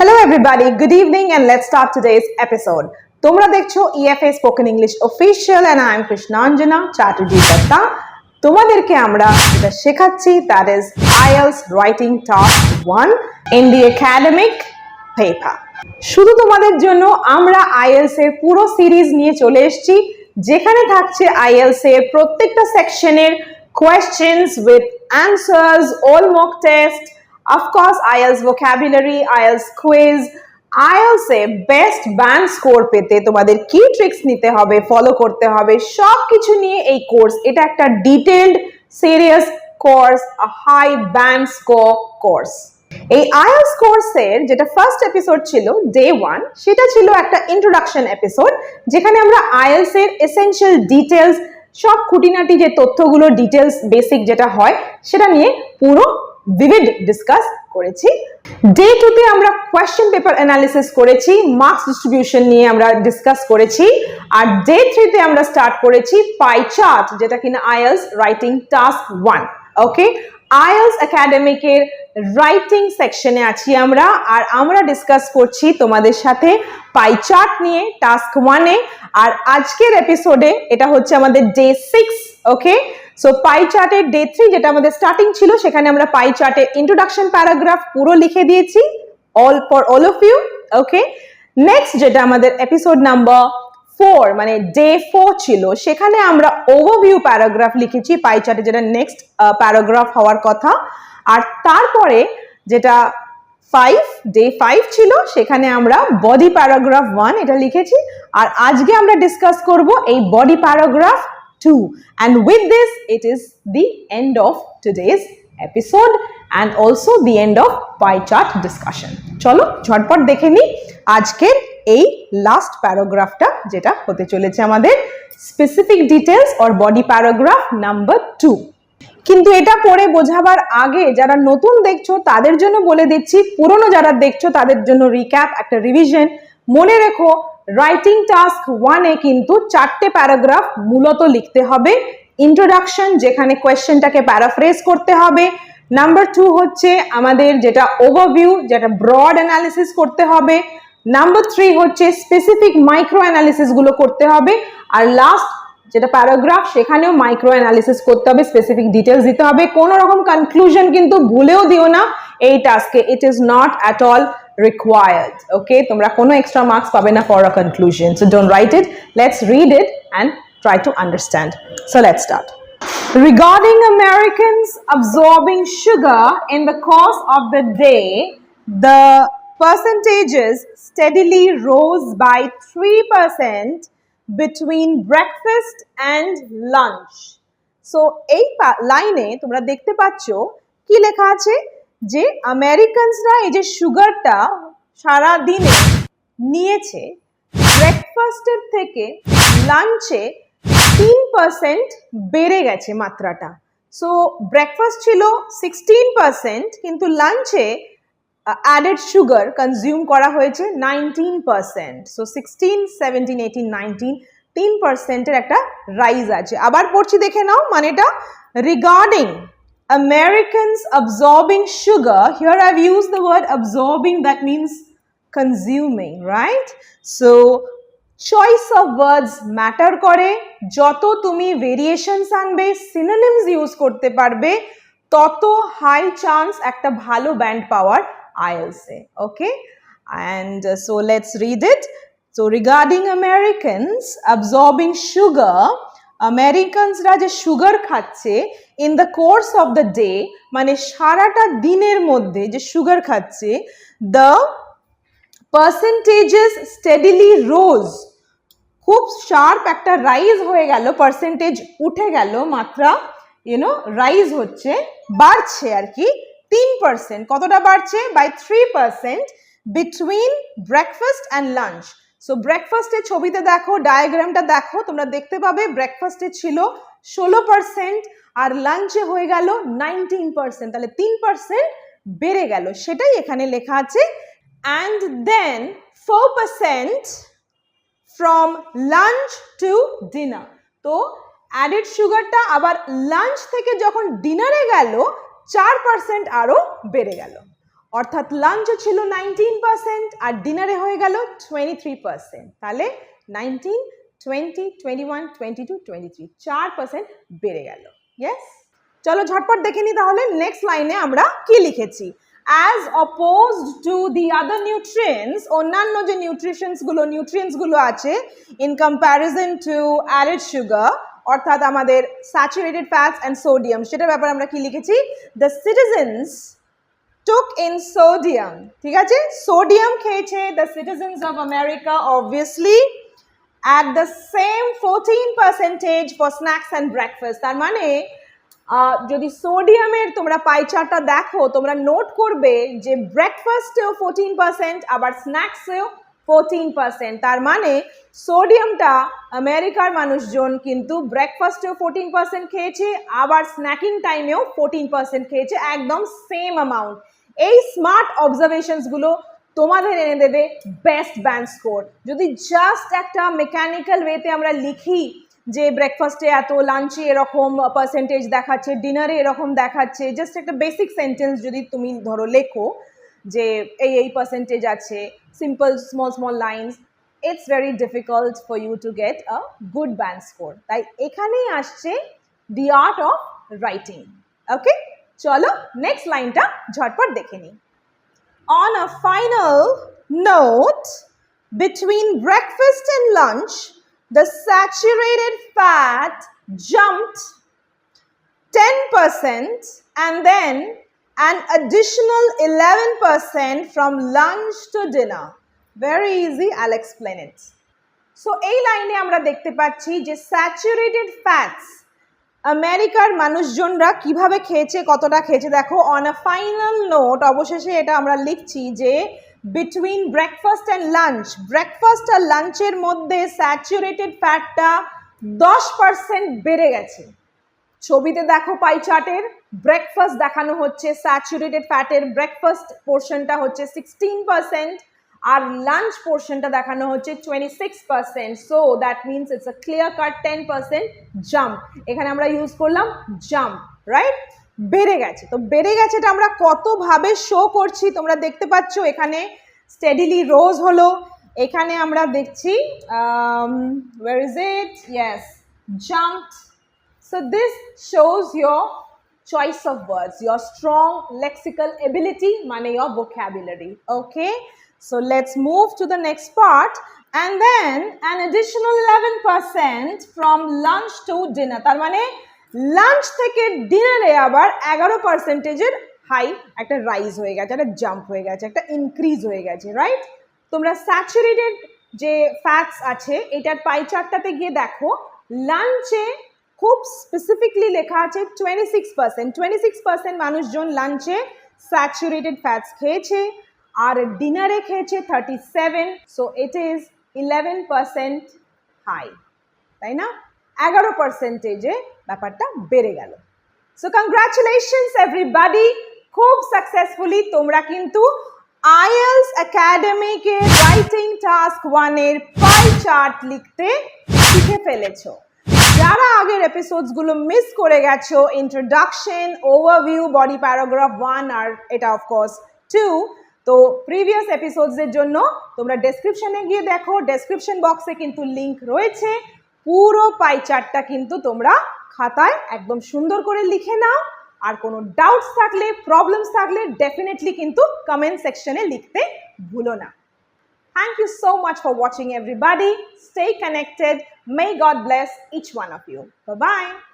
Hello everybody, good evening and let's start today's episode. তোমরা দেখছ E EFA Spoken English Official and I am Krishnanjana Chatterjee Datta. তোমাদেরকে আমরা যেটা শেখাচ্ছি that is IELTS Writing Task 1 in the academic paper. শুধু তোমাদের জন্য আমরা IELTS এর পুরো সিরিজ নিয়ে চলে এসেছি যেখানে থাকছে IELTS এর প্রত্যেকটা সেকশনের questions with answers, all mock test, of course IELTS vocabulary, IELTS quiz, IELTS best band score পেতে তোমাদের কি ট্রিক্স নিতে হবে ফলো করতে হবে সব কিছু নিয়ে এই কোর্স এটা একটা detailed serious course high band score course এই আইএলস কোর্সের যেটা ফার্স্ট এপিসোড ছিল ডে ওয়ান সেটা ছিল একটা ইন্ট্রোডাকশন এপিসোড যেখানে আমরা আইএলস এর এসেনশিয়াল ডিটেলস সব খুঁটিনাটি যে তথ্যগুলো ডিটেলস বেসিক যেটা হয় সেটা নিয়ে পুরো ভিভিড ডিসকাস করেছি। ডে টুতে আমরা কোয়েশ্চেন পেপার অ্যানালিসিস করেছি মার্কস ডিস্ট্রিবিউশন নিয়ে আমরা ডিসকাস করেছি। আর ডে থ্রিতে আমরা স্টার্ট করেছি পাই চার্ট যেটা কিনা IELTS writing task one okay IELTS একাডেমিকের writing সেকশনে আছি আমরা, আর আমরা ডিসকাস করছি তোমাদের সাথে পাই চার্ট নিয়ে টাস্ক ওয়ানে আর আজকের এপিসোডে এটা হচ্ছে আমাদের day six okay so pie চার্টের ডে থ্রি যেটা আমাদের স্টার্টিং ছিল, সেখানে আমরা পাই চার্টের ইন্ট্রোডাকশন প্যারাগ্রাফ পুরো লিখে দিয়েছি। All for all of you okay next যেটা আমাদের এপিসোড নাম্বার ফোর মানে ডে ফোর ছিল, সেখানে আমরা ওভারভিউ প্যারাগ্রাফ লিখেছি পাই চার্টে যেটা নেক্সট প্যারাগ্রাফ হওয়ার কথা। আর তারপরে যেটা ফাইভ ডে ফাইভ ছিল, সেখানে আমরা বডি প্যারাগ্রাফ ওয়ান এটা লিখেছি। আর আজকে আমরা ডিসকাস করব এই body paragraph two and with this it is the end of today's episode and also the end of pie chart discussion চলো, ঝটপট দেখে নিই আজকের এই লাস্ট প্যারাগ্রাফটা যেটা হতে চলেছে আমাদের। Specific details or body paragraph number two কিন্তু এটা পড়ে বোঝাবার আগে যারা নতুন দেখছ, তাদের জন্য বলে দিচ্ছি, পুরনো যারা দেখছ, তাদের জন্য রিক্যাপ একটা রিভিশন মনে রেখো রাইটিং টাস্ক ওয়ানে কিন্তু চারটে প্যারাগ্রাফ মূলত লিখতে হবে। ইন্ট্রোডাকশন যেখানে কোয়েশ্চেনটাকে প্যারাফ্রেজ করতে হবে। নাম্বার টু হচ্ছে আমাদের যেটা ওভারভিউ যেটা ব্রড অ্যানালিসিস করতে হবে। নাম্বার থ্রি হচ্ছে স্পেসিফিক মাইক্রো অ্যানালিসিসগুলো করতে হবে। আর লাস্ট যেটা প্যারাগ্রাফ সেখানেও মাইক্রো অ্যানালিসিস করতে হবে স্পেসিফিক ডিটেলস দিতে হবে। কোনো রকম কনক্লুশন কিন্তু ভুলেও দিও না এই টাস্কে it is not at all required ওকে তোমরা কোনো এক্সট্রা মার্কস পাবে না for a conclusion so don't write it let's read it and try to understand so let's start Regarding Americans absorbing sugar in the course of the day, the percentages steadily rose by 3% between breakfast and lunch. So এই লাইনে তোমরা দেখতে পাচ্ছ কি লেখা আছে যে আমেরিকানসরা এই যে সুগারটা সারা দিনে নিয়েছে ব্রেকফাস্টের থেকে লাঞ্চে তিন পার্সেন্ট বেড়ে গেছে মাত্রাটা। সো ব্রেকফাস্ট ছিল সিক্সটিন পার্সেন্ট কিন্তু লাঞ্চে অ্যাডেড সুগার কনজিউম করা হয়েছে nineteen percent so sixteen seventeen eighteen nineteen তিন পার্সেন্টের একটা রাইজ আছে। আবার পড়ছি দেখে নাও মানেটা regarding Americans absorbing sugar, here I've used the word absorbing, that means consuming, right? So, choice of words matter করে যত তুমি ভেরিয়েশনস আনবে সিনোনিমস ইউজ করতে পারবে তত হাই চান্স একটা ভালো ব্যান্ড পাওয়ার আইএলসে okay and so let's read it so regarding Americans absorbing sugar আমেরিকানসরা যে সুগার খাচ্ছে in the course of the day মানে সারাটা দিনের মধ্যে যে সুগার খাচ্ছে দ্য পার্সেন্টেজেস স্টেডিলি রোজ খুব শার্প একটা রাইজ হয়ে গেল পার্সেন্টেজ উঠে গেল, মাত্রা ইউনো রাইজ হচ্ছে, বাড়ছে আর কি, তিন পার্সেন্ট কতটা বাড়ছে? By three percent between breakfast and lunch so ব্রেকফাস্টের ছবিতে দেখো ডায়াগ্রামটা দেখো তোমরা দেখতে পাবে ব্রেকফাস্টে ছিল ষোলো পার্সেন্ট আর লাঞ্চে হয়ে গেল নাইনটিন পার্সেন্ট তাহলে তিন পার্সেন্ট বেড়ে গেল সেটাই এখানে লেখা আছে। And then four percent from lunch to dinner তো অ্যাডেড সুগারটা আবার লাঞ্চ থেকে যখন ডিনারে গেল চার পার্সেন্ট আরও বেড়ে গেল অর্থাৎ লাঞ্চে ছিল নাইনটিন পার্সেন্ট আর ডিনারে হয়ে গেল টোয়েন্টি থ্রি পার্সেন্ট। তাহলে nineteen, twenty twenty one, twenty two, twenty three, চার পার্সেন্ট বেড়ে গেল। ইয়েস চলো ঝটপট দেখে নিই তাহলে নেক্সট লাইনে আমরা কি লিখেছি। As opposed to the other nutrients অন্যান্য যে নিউট্রিশনসগুলো নিউট্রিয়েন্টসগুলো আছে in comparison to added sugar অর্থাৎ আমাদের স্যাচুরেটেড ফ্যাটস অ্যান্ড সোডিয়াম সেটার ব্যাপারে আমরা কি লিখেছি? The citizens took in sodium. ঠিক আছে? সোডিয়াম খেয়েছে the citizens of America obviously at the same fourteen percentage for snacks and breakfast তার মানে যদি সোডিয়ামের তোমরা পাইচারটা দেখো, তোমরা নোট করবে যে ব্রেকফাস্টেও ফোরটিন পার্সেন্ট আবার স্ন্যাক্সেও ফোরটিন পার্সেন্ট তার মানে সোডিয়ামটা আমেরিকার মানুষজন কিন্তু ব্রেকফাস্টেও ফোরটিন পার্সেন্ট খেয়েছে, আবার স্ন্যাকিং টাইমেও ফোরটিন পার্সেন্ট খেয়েছে, একদম সেম অ্যামাউন্ট এই স্মার্ট অবজারভেশনসগুলো তোমাদের এনে দেবে বেস্ট ব্যান্ড স্কোর যদি জাস্ট একটা মেকানিক্যাল ওয়েতে আমরা লিখি যে ব্রেকফাস্টে এত লাঞ্চে এরকম পার্সেন্টেজ দেখাচ্ছে ডিনারে এরকম দেখাচ্ছে জাস্ট একটা বেসিক সেন্টেন্স যদি তুমি ধরো লেখো যে এই এই পার্সেন্টেজ আছে simple small small lines it's very difficult for you to get a good band score তাই এখানেই আসছে the art of writing okay চলো নেক্সট লাইনটা ঝটপট দেখে নিই On a final note, between breakfast and lunch, the saturated fat jumped 10% and then an additional 11% from lunch to dinner. Very easy, I'll explain it. So এই লাইনে আমরা দেখতে পাচ্ছি যে স্যাচুরেটেড ফ্যাটস আমেরিকার মানুষজনরা কীভাবে খেয়েছে, কতটা খেয়েছে, দেখো অন আ ফাইনাল নোট অবশেষে এটা আমরা লিখছি যে between breakfast and lunch breakfast আর লাঞ্চের মধ্যে স্যাচুরেটেড ফ্যাটটা দশ পার্সেন্ট বেড়ে গেছে। ছবিতে দেখো পাই চার্টের ব্রেকফাস্ট দেখানো হচ্ছে স্যাচুরেটেড ফ্যাটের ব্রেকফাস্ট পোর্শনটা হচ্ছে সিক্সটিন পার্সেন্ট আর লাঞ্চ পোর্শনটা দেখানো হচ্ছে twenty six percent so that means it's clear cut ten percent jump এখানে আমরা ইউজ করলাম জাম্প রাইট বেড়ে গেছে। তো বেড়ে গেছে এটা আমরা কতভাবে শো করছি তোমরা দেখতে পাচ্ছ? এখানে স্টেডিলি রোজ হলো। এখানে আমরা দেখছি where is it yes jumped So this shows your choice of words, your strong lexical ability, মানে your vocabulary. Okay, so, let's move to the next part. And then an additional 11% from lunch to dinner. তার মানে lunch থেকে ডিনারে আবার এগারো পার্সেন্টেজের high একটা rise হয়ে গেছে, একটা জাম্প হয়ে গেছে, একটা ইনক্রিজ হয়ে গেছে রাইট তোমরা স্যাচুরেটেড যে ফ্যাটস আছে, এটার পাই চার্টটাতে গিয়ে দেখো লাঞ্চে খুব স্পেসিফিকলি লেখা আছে twenty six percent twenty six percent মানুষজন লাঞ্চে স্যাচুরেটেড ফ্যাটস খেয়েছে আর ডিনারে খেয়েছে thirty seven so it is eleven percent high তাই না? এগারো পার্সেন্টেজে ব্যাপারটা বেড়ে গেল। সো কংগ্রাচুলেশনস এভরিবাডি খুব সাকসেসফুলি তোমরা কিন্তু আইএলস একাডেমিকে রাইটিং টাস্ক ওয়ানের পাই চার্ট লিখতে শিখে ফেলেছো। যারা আগের এপিসোডসগুলো মিস করে গেছো introduction overview body paragraph one আর এটা অফকোর্স টু তো প্রিভিয়াস এপিসোডসের জন্য তোমরা ডেসক্রিপশনে গিয়ে দেখো ডেসক্রিপশন বক্সে কিন্তু লিংক রয়েছে পুরো পাই চার্টটা কিন্তু তোমরা খাতায় একদম সুন্দর করে লিখে নাও আর কোনো ডাউটস থাকলে প্রবলেমস থাকলে ডেফিনেটলি কিন্তু কমেন্ট সেকশনে লিখতে ভুলো না you so much for watching, everybody. Stay connected. May God bless each one of you. Bye bye.